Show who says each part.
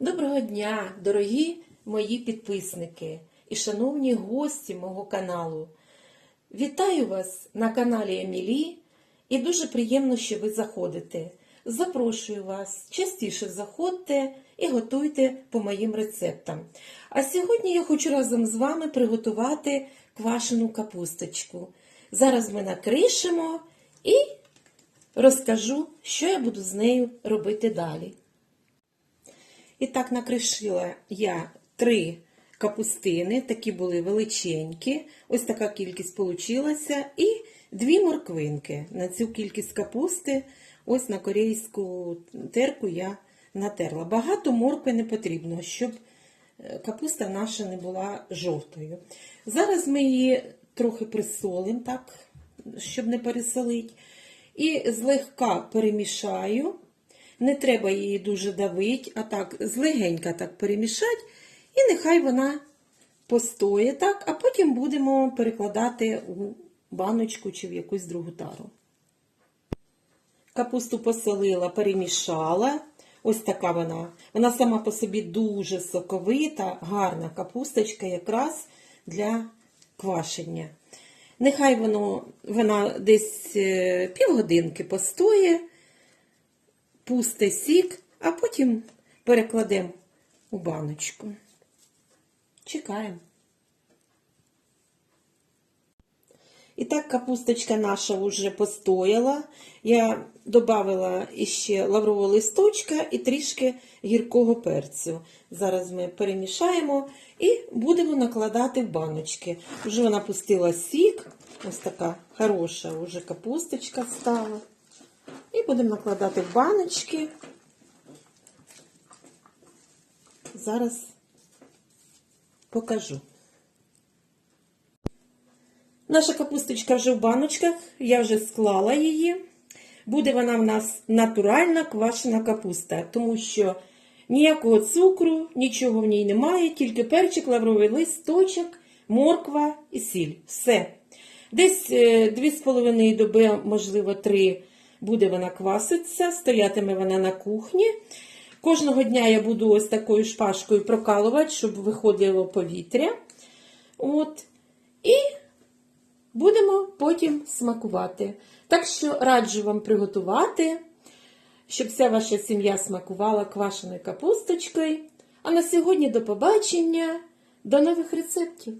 Speaker 1: Доброго дня, дорогі мої підписники і шановні гості мого каналу. Вітаю вас на каналі Емілі і дуже приємно, що ви заходите. Запрошую вас, частіше заходьте і готуйте по моїм рецептам. А сьогодні я хочу разом з вами приготувати квашену капусточку. Зараз ми накришимо і розкажу, що я буду з нею робити далі. І так накришила я три капустини, такі були величенькі. Ось така кількість получилася. І дві морквинки. На цю кількість капусти, ось на корейську терку я натерла. Багато моркви не потрібно, щоб е, капуста наша не була жовтою. Зараз ми її трохи присолимо, щоб не пересолити. І злегка перемішаю. Не треба її дуже давити, а так злегенька так перемішати, і нехай вона постоє так, а потім будемо перекладати у баночку чи в якусь другу тару. Капусту посолила, перемішала. Ось така вона. Вона сама по собі дуже соковита, гарна капусточка якраз для квашення. Нехай воно, вона десь е, півгодинки постоє пусте сік, а потім перекладемо у баночку. Чекаємо. І так капусточка наша вже постояла. Я додала іще лаврового листочка і трішки гіркого перцю. Зараз ми перемішаємо і будемо накладати в баночки. Вже вона пустила сік. Ось така хороша вже капусточка стала. Будемо накладати в баночки. Зараз покажу. Наша капусточка вже в баночках, я вже склала її. Буде вона в нас натуральна квашена капуста, тому що ніякого цукру, нічого в ній немає, тільки перчик, лавровий листочок, морква і сіль. Все. Десь 2,5 доби, можливо, 3 буде вона кваситися, стоятиме вона на кухні. Кожного дня я буду ось такою шпажкою прокалувати, щоб виходило повітря. От. І будемо потім смакувати. Так що раджу вам приготувати, щоб вся ваша сім'я смакувала квашеною капусточкою. А на сьогодні до побачення, до нових рецептів!